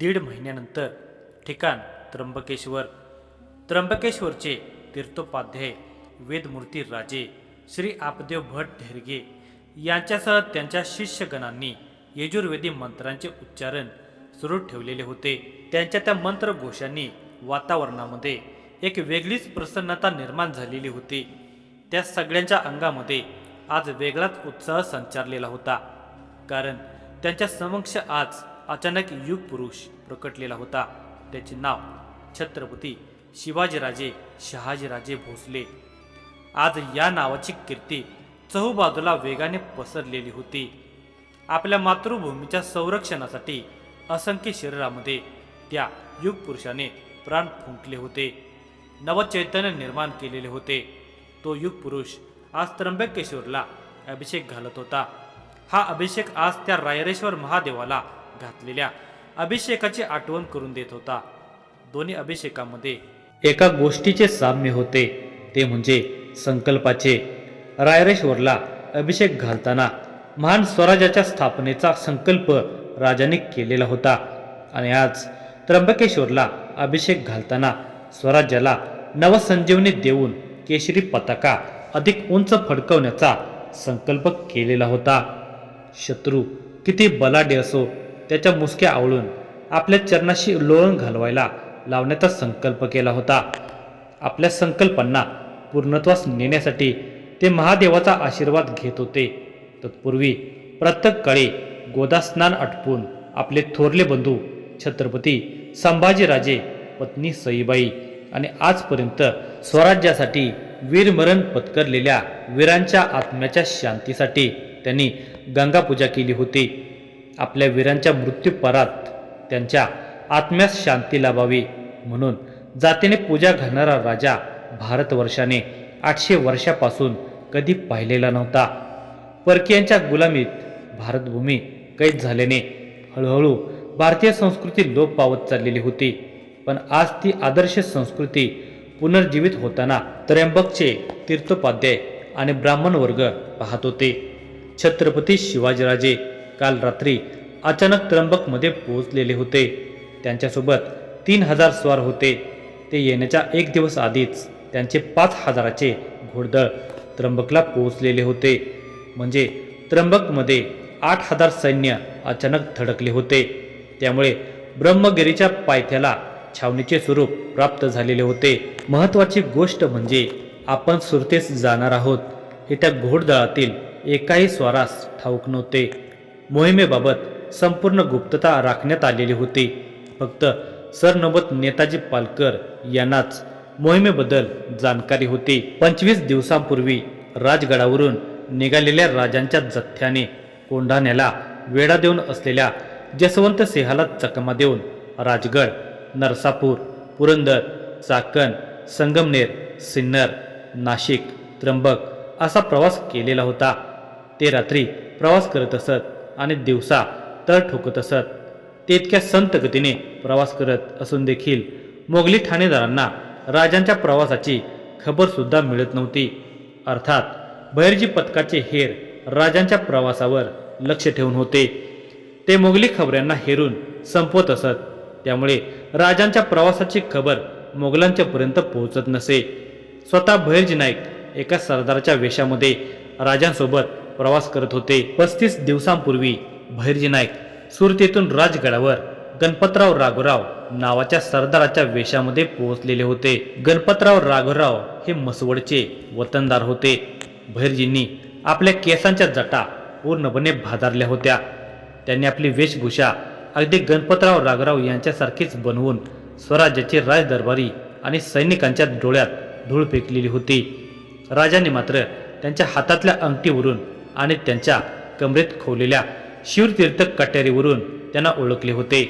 दीड महिन्यानंतर ठिकाण त्र्यंबकेश्वर. त्र्यंबकेश्वरचे तीर्थोपाध्याय वेदमूर्ती राजे श्री आपदेव भट ढेरगे यांच्यासह त्यांच्या शिष्यगणांनी यजुर्वेदी मंत्रांचे उच्चारण सुरू ठेवलेले होते. त्यांच्या त्या मंत्रघोषांनी वातावरणामध्ये एक वेगळीच प्रसन्नता निर्माण झालेली होती. त्या सगळ्यांच्या अंगामध्ये आज वेगळाच उत्साह संचारलेला होता. कारण त्यांच्या समक्ष आज अचानक युग पुरुष प्रकटलेला होता. त्याचे नाव छत्रपती शिवाजीराजे शहाजीराजे भोसले. आज या नावाची कीर्ती चहूबाजूला वेगाने पसरलेली होती. आपल्या मातृभूमीच्या संरक्षणासाठी असंख्य शरीरामध्ये त्या युग पुरुषाने प्राण फुंकले होते. नवचैतन्य निर्माण केलेले होते. तो युग पुरुष आज त्र्यंबकेश्वरला अभिषेक घालत होता. हा अभिषेक आज त्या रायरेश्वर महादेवाला घातलेल्या अभिषेकाची आठवण करून देत होता. दोन्ही अभिषेकामध्ये एका गोष्टीचे साम्य होते ते म्हणजे संकल्पाचे. रायरेश्वरला अभिषेक घालताना महान स्वराज्याच्या स्थापनेचा संकल्प राजाने केलेला होता आणि आज त्र्यंबकेश्वरला अभिषेक घालताना स्वराज्याला नवसंजीवनी देऊन केशरी पताका अधिक उंच फडकवण्याचा संकल्प केलेला होता. शत्रू किती बलाढ्य असो त्याच्या मुसक्या आवळून आपल्या चरणाशी लोळण घालवायला लावण्याचा संकल्प केला होता. आपल्या संकल्पांना पूर्णत्वास नेण्यासाठी ते महादेवाचा आशीर्वाद घेत होते. तत्पूर्वी प्रत्येक काळी गोदास्नान आटपून आपले थोरले बंधू छत्रपती संभाजीराजे पत्नी सईबाई आणि आजपर्यंत स्वराज्यासाठी वीरमरण पत्करलेल्या वीरांच्या आत्म्याच्या शांतीसाठी त्यांनी गंगापूजा केली होती. आपल्या वीरांच्या मृत्यूपरात त्यांच्या आत्म्यास शांती लाभावी म्हणून जातीने पूजा घालणारा राजा भारतवर्षाने आठशे वर्षापासून कधी पाहिलेला नव्हता. परकीयांच्या गुलामीत भारतभूमी कैद झाल्याने हळूहळू भारतीय संस्कृती लोप पावत चाललेली होती. पण आज ती आदर्श संस्कृती पुनर्जीवित होताना त्र्यंबकचे तीर्थोपाध्याय आणि ब्राह्मण वर्ग पाहत होते. छत्रपती शिवाजीराजे काल रात्री अचानक त्र्यंबकमध्ये पोहोचलेले होते. त्यांच्यासोबत तीन हजार स्वार होते. ते येण्याच्या एक दिवस आधीच त्यांचे पाच हजाराचे घोडदळ त्र्यंबकला पोहोचलेले होते. म्हणजे त्र्यंबकमध्ये आठ हजार सैन्य अचानक धडकले होते. त्यामुळे ब्रह्मगिरीच्या पायथ्याला छावणीचे स्वरूप प्राप्त झालेले होते. महत्वाची गोष्ट म्हणजे आपण सुरतेस जाणार आहोत. हे त्या घोडदळातील एकाही स्वारास ठाऊक नव्हते. मोहिमेबाबत संपूर्ण गुप्तता राखण्यात आलेली होती. फक्त सरनोबत नेताजी पालकर यांनाच मोहिमेबद्दल जाणकारी होती. पंचवीस दिवसांपूर्वी राजगडावरून निघालेल्या राजांच्या जथ्याने कोंढाण्याला वेढा देऊन असलेल्या जसवंत सिंहाला चकमा देऊन राजगड नरसापूर पुरंदर चाकण संगमनेर सिन्नर नाशिक त्र्यंबक असा प्रवास केलेला होता. ते रात्री प्रवास करत असत. आणि दिवसा तळ ठोकत असत. ते इतक्या संत गतीने प्रवास करत असून देखील मोगली ठाणेदारांना राजांच्या प्रवासाची खबर सुद्धा मिळत नव्हती. अर्थात बहिर्जी पथकाचे हेर राजांच्या प्रवासावर लक्ष ठेवून होते. ते मोगली खबऱ्यांना हेरून संपवत असत. त्यामुळे राजांच्या प्रवासाची खबर मोगलांच्या पर्यंत पोहोचत नसे. स्वतः बहिर्जी नाईक एका सरदाराच्या वेशामध्ये राजांसोबत प्रवास करत होते. पस्तीस दिवसांपूर्वी भैरजी नाईक सुरतेतून राजगडावर गणपतराव राघोराव नावाच्या सरदाराच्या वेशामध्ये पोहोचलेले होते. गणपतराव राघोराव हे मसवडचे वतनदार होते. भैरजींनी आपल्या केसांच्या जटा पूर्णपणे भादारल्या होत्या. त्यांनी आपली वेशभूषा अगदी गणपतराव राघोराव यांच्यासारखीच बनवून स्वराज्याची राजदरबारी आणि सैनिकांच्या डोळ्यात धूळ फेकलेली होती. राजाने मात्र त्यांच्या हातातल्या अंगठीवरून आणि त्यांच्या कमरेत खोवलेल्या शिवतीर्थ कट्यारीवरून त्यांना ओळखले होते.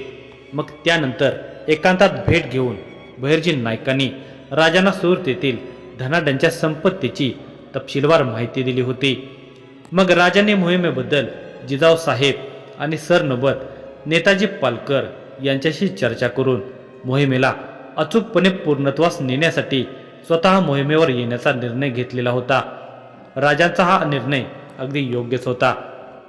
मग त्यानंतर एकांतात भेट घेऊन बहिर्जी नायकांनी राजांना सूर तेथील धनाड्यांच्या संपत्तीची तपशीलवार माहिती दिली होती. मग राजाने मोहिमेबद्दल जिजाऊ साहेब आणि सरनोबत नेताजी पालकर यांच्याशी चर्चा करून मोहिमेला अचूकपणे पूर्णत्वास नेण्यासाठी स्वतः मोहिमेवर येण्याचा निर्णय घेतलेला होता. राजांचा हा निर्णय अगदी योग्यच होता.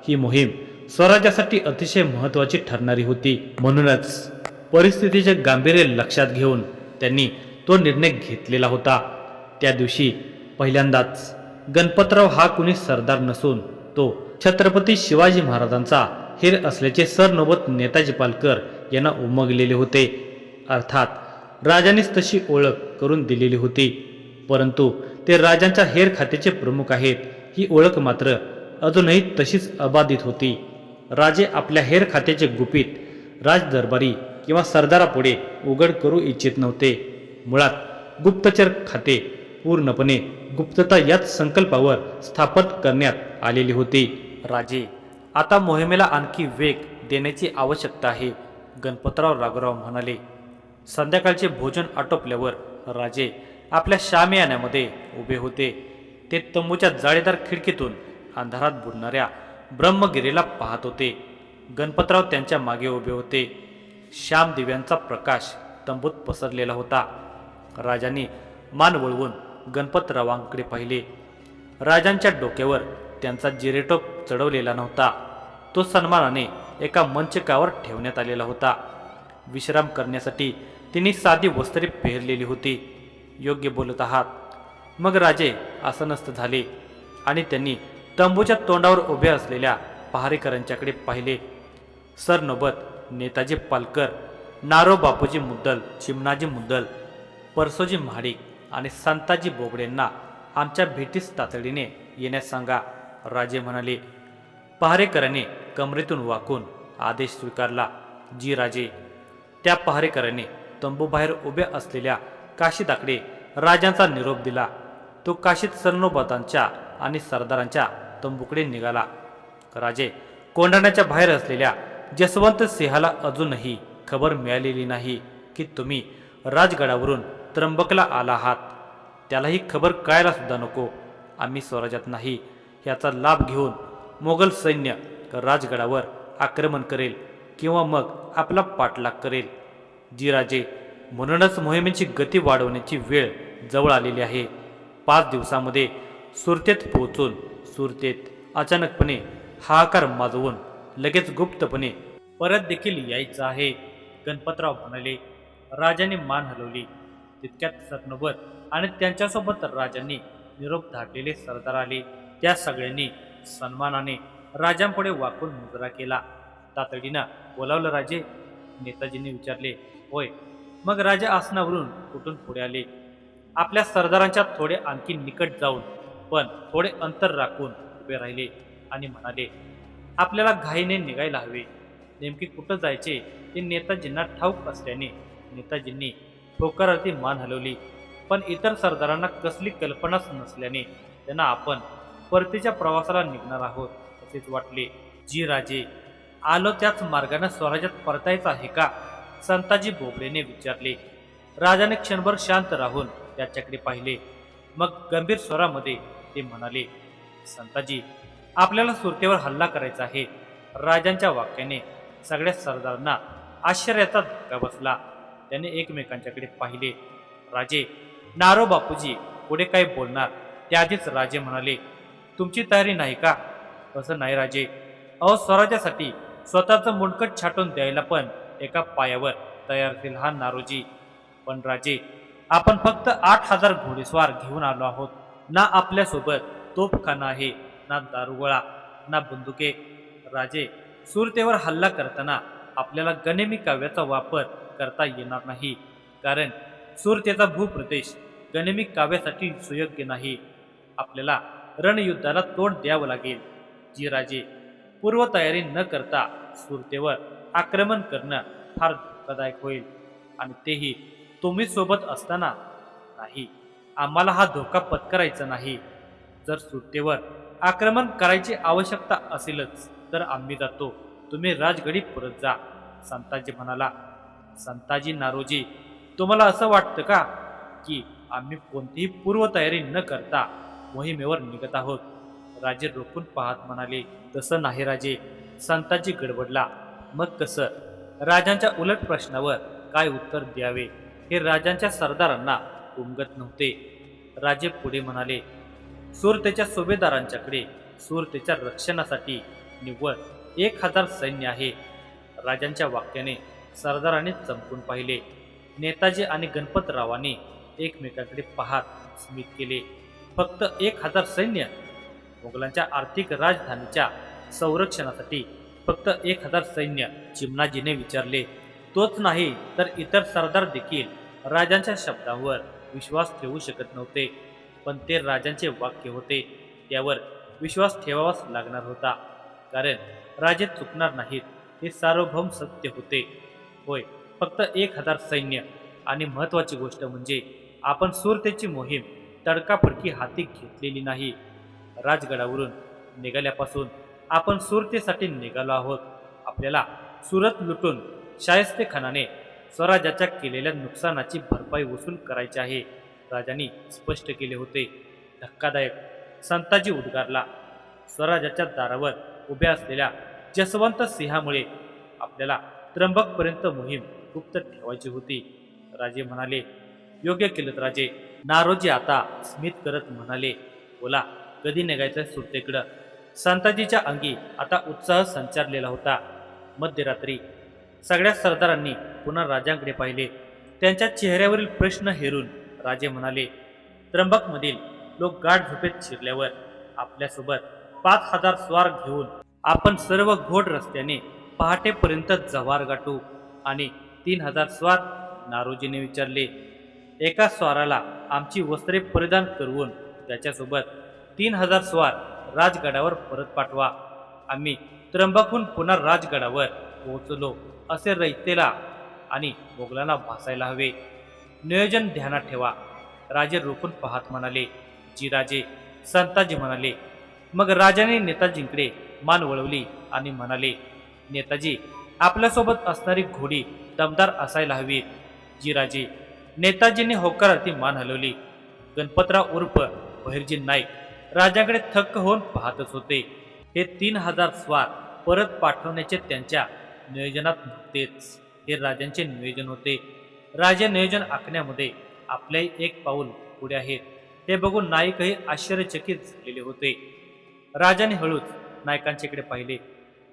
ही मोहीम स्वराज्यासाठी अतिशय महत्त्वाची ठरणारी होती. म्हणूनच परिस्थितीचे गांभीर्य लक्षात घेऊन त्यांनी तो निर्णय घेतलेला होता. त्या दिवशी पहिल्यांदाच गणपतराव हा कुणी सरदार नसून तो छत्रपती शिवाजी महाराजांचा हेर असल्याचे सरनोबत नेताजी पालकर यांना उमगलेले होते. अर्थात राजांनीच तशी ओळख करून दिलेली होती. परंतु ते राजांच्या हेर खात्याचे प्रमुख आहेत. ही ओळख मात्र अजूनही तशीच अबाधित होती. राजे आपल्या हेर खात्याचे गुपित राजदरबारी किंवा सरदारापुढे उघड करू इच्छित नव्हते. मुळात गुप्तचर खाते पूर्णपणे गुप्तता याच संकल्पावर स्थापन करण्यात आलेली होती. राजे आता मोहिमेला आणखी वेग देण्याची आवश्यकता आहे गणपतराव राघवराव म्हणाले. संध्याकाळचे भोजन आटोपल्यावर राजे आपल्या शामियान्यामध्ये उभे होते. ते तंबूच्या जाळीदार खिडकीतून अंधारात बुडणाऱ्या ब्रह्मगिरीला पाहत होते. गणपतराव त्यांच्या मागे उभे होते. श्याम दिव्यांचा प्रकाश तंबूत पसरलेला होता. राजांनी मान वळवून गणपतरावांकडे पाहिले. राजांच्या डोक्यावर त्यांचा जिरेटोप चढवलेला नव्हता. तो सन्मानाने एका मंचकावर ठेवण्यात आलेला होता. विश्राम करण्यासाठी तिने साधी वस्त्रे पेरलेली होती. योग्य बोलत आहात. मग राजे आसनस्थ झाले. आणि त्यांनी तंबूच्या तोंडावर उभ्या असलेल्या पहारेकरांच्याकडे पाहिले. सरनोबत नेताजी पालकर नारो बापूजी मुद्दल चिमणाजी मुद्दल परसोजी महाडिक आणि संताजी बोबडेंना आमच्या भेटीस तातडीने येण्यास सांगा राजे म्हणाले. पहारेकरांनी कमरेतून वाकून आदेश स्वीकारला जी राजे. त्या पहारेकरांनी तंबूबाहेर उभ्या असलेल्या काशीदाकडे राजांचा निरोप दिला. तो काशीत सरनोबतांच्या आणि सरदारांच्या तंबूकडे निघाला. राजे कोंढाण्याच्या बाहेर असलेल्या जसवंत सिंहाला अजूनही खबर मिळालेली नाही की तुम्ही राजगडावरून त्र्यंबकला आला आहात. त्यालाही खबर कळायला सुद्धा नको. आम्ही स्वराज्यात नाही याचा लाभ घेऊन मोगल सैन्य राजगडावर आक्रमण करेल किंवा मग आपला पाठलाग करेल. जी राजे म्हणूनच मोहिमेची गती वाढवण्याची वेळ जवळ आलेली आहे. पाच दिवसामध्ये सुरतेत पोहोचून सुरतेत अचानकपणे हाहाकार माजवून लगेच गुप्तपणे परत देखील यायचं आहे. गणपतराव म्हणाले राजाने मान हलवली. तितक्यात सरनोबत आणि त्यांच्यासोबत राजांनी निरोप धाडलेले सरदार आले. त्या सगळ्यांनी सन्मानाने राजांपुढे वाकून मुजरा केला. तातडीनं बोलावलं राजे नेताजींनी विचारले होय. मग राजा आसनावरून कुठून पुढे आले? आपल्या सरदारांच्या थोडे आणखी निकट जाऊन पण थोडे अंतर राखून उभे राहिले आणि म्हणाले आपल्याला घाईने निघायला हवे. नेमके कुठं जायचे ते नेताजींना ठाऊक असल्याने नेताजींनी होकारार्थी मान हलवली. पण इतर सरदारांना कसली कल्पनाच नसल्याने त्यांना आपण परतीच्या प्रवासाला निघणार आहोत असेच वाटले. जी राजे आलो त्याच मार्गाने स्वराज्यात परतायचं आहे का? संताजी बोबडेने विचारले. राजाने क्षणभर शांत राहून त्याच्याकडे पाहिले. मग गंभीर स्वरामध्ये ते म्हणाले संताजी आपल्याला सुरतेवर हल्ला करायचा आहे. राजांच्या वाक्याने सगळ्या सरदारांना आश्चर्याचा धक्का बसला. त्याने एकमेकांच्याकडे पाहिले. राजे नारो बापूजी पुढे काय बोलणार? त्याआधीच राजे म्हणाले तुमची तयारी नाही का? असं नाही राजे. अहो स्वराज्यासाठी स्वतःचं मुंडकट छाटून द्यायला पण एका पायावर तयार असेल हा नारोजी. पण राजे आपण फक्त आठ हजार घोडेस्वार घेऊन आलो आहोत. ना आपल्यासोबत तोफखाना आहे ना दारुगोळा ना बंदुके. राजे सुरतेवर हल्ला करताना आपल्याला गणेमी काव्याचा वापर करता येणार नाही. कारण सुरतेचा भूप्रदेश गणेमी काव्यासाठी सुयोग्य नाही. आपल्याला रणयुद्धाला तोंड द्यावं लागेल. जी राजे पूर्वतयारी न करता सुरतेवर आक्रमण करणं फार धोकादायक होईल. आणि तेही तुम्ही सोबत असताना नाही आम्हाला हा धोका पत्करायचा नाही. जर सुरतेवर आक्रमण करायची आवश्यकता असेलच तर आम्ही जातो. तुम्ही राजगडी परत जा संताजी म्हणाला. संताजी नारोजी तुम्हाला असं वाटतं का की आम्ही कोणतीही पूर्वतयारी न करता मोहिमेवर निघत आहोत? राजे रोखून पाहत म्हणाले तसं नाही राजे. संताजी गडबडला. मग कसं? राजांच्या उलट प्रश्नावर काय उत्तर द्यावे? हे राजांच्या सरदारांना उमगत नव्हते. राजे पुढे म्हणाले सुरतेच्या सुभेदारांच्याकडे सुरतेच्या रक्षणासाठी निव्वळ एक हजार सैन्य आहे. राजांच्या वाक्याने सरदारांनी चमकून पाहिले. नेताजी आणि गणपतरावांनी एकमेकांकडे पाहत स्मित केले. फक्त एक हजार सैन्य मुघलांच्या आर्थिक राजधानीच्या संरक्षणासाठी फक्त एक हजार सैन्य चिमणाजीने विचारले तोच नाही तर इतर सरदार देखील राजांच्या शब्दांवर विश्वास ठेवू शकत नव्हते. पण ते राजांचे वाक्य होते. त्यावर विश्वास ठेवावाच लागणार होता. कारण राजे चुकणार नाहीत. हे सार्वभौम सत्य होते. होय फक्त एक हजार सैन्य. आणि महत्वाची गोष्ट म्हणजे आपण सुरतेची मोहीम तडकाफडकी हाती घेतलेली नाही. राजगडावरून निघाल्यापासून आपण सुरतेसाठी निघालो आहोत. आपल्याला सुरत लुटून शायस्ते खानाने स्वराज्याच्या केलेल्या नुकसानाची भरपाई वसूल करायची आहे राजांनी स्पष्ट केले होते. धक्कादायक. संताजी उद्गारला. स्वराज्याच्या दारावर उभ्या असलेल्या जसवंत सिंहामुळे आपल्याला त्र्यंबकपर्यंत मोहीम गुप्त ठेवायची होती. राजे म्हणाले योग्य केलं राजे. नारोजी आता स्मित करत म्हणाले बोला कधी निघायचं सुरतेकडं? संताजीच्या अंगी आता उत्साह संचारलेला होता. मध्यरात्री सगळ्या सरदारांनी पुन्हा राजांकडे पाहिले. त्यांच्या चेहऱ्यावरील प्रश्न हेरून राजे म्हणाले त्र्यंबकमधील लोक गाठ झोपेत शिरल्यावर आपल्यासोबत पाच हजार स्वार घेऊन आपण सर्व घोड रस्त्याने पहाटेपर्यंत जव्हार गाठू आणि तीन हजार स्वार नारोजीने विचारले एका स्वाराला आमची वस्त्रे परिधान करून त्याच्यासोबत तीन हजार स्वार राजगडावर परत पाठवा. आम्ही त्र्यंबकहून पुन्हा राजगडावर पोहोचलो. असे रयतेला आणि मोगलांना भासायला हवे. नियोजन ध्यानात ठेवा. राजे रोखून पाहत म्हणाले जी राजे संताजी म्हणाले. मग राजाने नेताजींकडे मान वळवली आणि म्हणाले नेताजी आपल्यासोबत असणारी घोडी दमदार असायला हवी. जी राजे नेताजींनी होकारार्थी मान हलवली. गणपतराव उर्फ बहिरजी नाईक राजाकडे थक्क होऊन पाहतच होते. हे तीन हजार स्वार परत पाठवण्याचे त्यांच्या नियोजनात नव्हतेच हे राजांचे नियोजन होते. राजे नियोजन आखण्यामध्ये आपले एक पाऊल पुढे आहेत हे बघून नाईकही आश्चर्यचकित झालेले होते. राजाने हळूच नायकांच्याकडे पाहिले.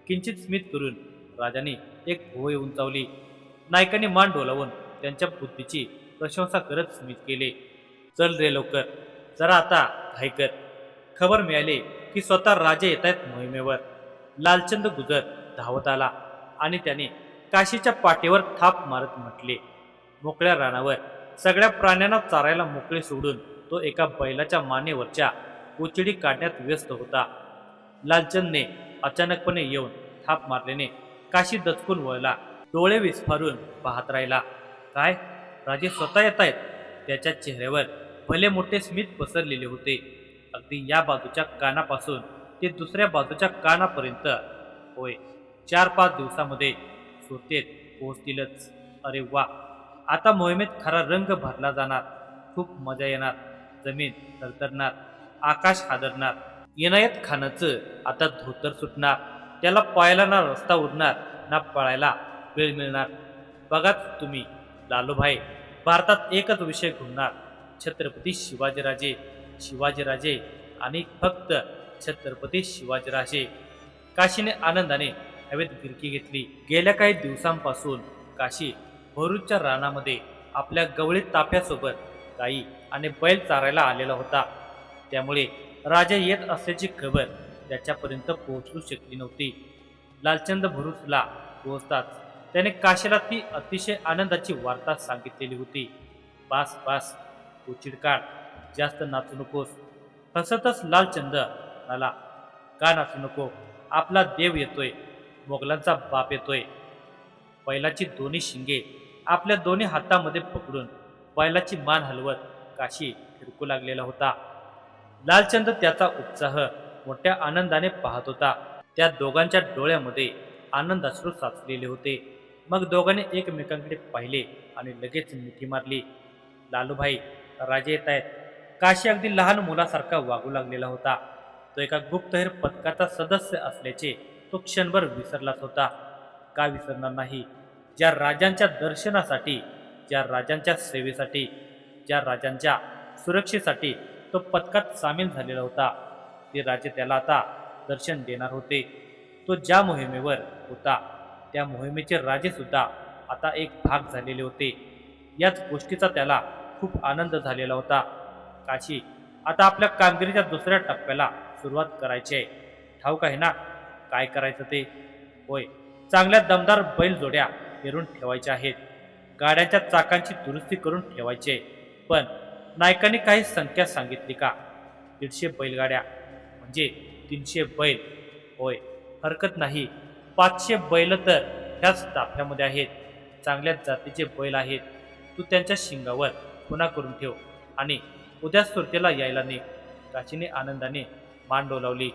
किंचित स्मित करून राजाने एक भोय उंचावली. नायकाने मान डोलावून त्यांच्या बुद्धीची प्रशंसा करत स्मित केले. चल रे लवकर. जरा आता घाई कर. खबर मिळाली की स्वतः राजे येत आहेत मोहिमेवर. लालचंद गुजर धावत आला. आणि त्याने काशीच्या पाठीवर थाप मारत म्हटले. मोकळ्या रानावर सगळ्या प्राण्यांना चारायला मोकळे सोडून तो एका बैलाच्या मानेवरच्या उचडी काढण्यात व्यस्त होता. लालचंदने अचानकपणे येऊन थाप मारल्याने काशी दचकून वळला. डोळे विस्फारून पाहत राहिला. काय? राजे स्वतः येत आहेत त्याच्या चेहऱ्यावर भले मोठे स्मित पसरलेले होते. अगदी या बाजूच्या कानापासून ते दुसऱ्या बाजूच्या कानापर्यंत. होय चार पाच दिवसामध्ये सुरतेत पोहोचतीलच. अरे वा! आता मोहिमेत खरा रंग भरला जाणार. खूप मजा येणार. जमीन तरतरणार आकाश हादरणार. इनायत खानाचं आता धोतर सुटणार. त्याला पळायला ना रस्ता उरणार ना पळायला वेळ मिळणार. बघाच तुम्ही लालूभाई. भारतात एकच विषय घुमणार. छत्रपती शिवाजीराजे. शिवाजीराजे आणि फक्त छत्रपती शिवाजीराजे. काशीने आनंदाने हवेत गिरकी घेतली. गेल्या काही दिवसांपासून काशी भरूचच्या रानामध्ये आपल्या गवळीत ताफ्यासोबत गाई आणि बैल चारायला आलेला होता. त्यामुळे राजा येत असल्याची खबर त्याच्यापर्यंत पोहोचू शकली नव्हती. लालचंद भरूचला पोहोचताच त्याने काशीला ती अतिशय आनंदाची वार्ता सांगितलेली होती. बास बास उचिड काढ जास्त नाचू नकोस. हसतच लालचंद आला का नाचू नको? आपला देव येतोय. मोगलांचा बाप येतोय. बैलाची दोन्ही शिंगे आपल्या दोन्ही हातामध्ये पकडून बैलाची मान हलवत काशी फिरकू लागलेला होता. लालचंद त्याचा उत्साह मोठ्या आनंदाने पाहत होता. त्या दोघांच्या डोळ्यामध्ये आनंदाश्रू साचलेले होते. मग दोघांनी एकमेकांकडे पाहिले आणि लगेच मिठी मारली. लालूभाई राजे येत आहेत. काशी अगदी लहान मुलासारखा वागू लागलेला होता. तो एका गुप्तहेर पथकाचा सदस्य असल्याचे तो क्षणभर विसरलाच होता. का विसरणार नाही? ज्या राजांच्या दर्शनासाठी ज्या राजांच्या सेवेसाठी ज्या राजांच्या सुरक्षेसाठी तो पथकात सामील झालेला होता. ते राजे त्याला आता दर्शन देणार होते. तो ज्या मोहिमेवर होता त्या मोहिमेचे राजेसुद्धा आता एक भाग झालेले होते. याच गोष्टीचा त्याला खूप आनंद झालेला होता. काशी आता आपल्या कामगिरीच्या दुसऱ्या टप्प्याला सुरुवात करायची आहे. ठाऊक आहे ना? काय करायचं ते? होय चांगल्या दमदार बैलजोड्या पेरून ठेवायच्या आहेत. गाड्यांच्या चाकांची दुरुस्ती करून ठेवायची. आहे पण नायकांनी काही संख्या सांगितली का? दीडशे बैलगाड्या म्हणजे तीनशे बैल. होय हरकत नाही. पाचशे बैल तर ह्याच ताफ्यामध्ये आहेत. चांगल्या जातीचे बैल आहेत. तू त्यांच्या शिंगावर खुना करून ठेव आणि उद्या सुरतेला यायला ने. काशीने आनंदाने मान डोलावली.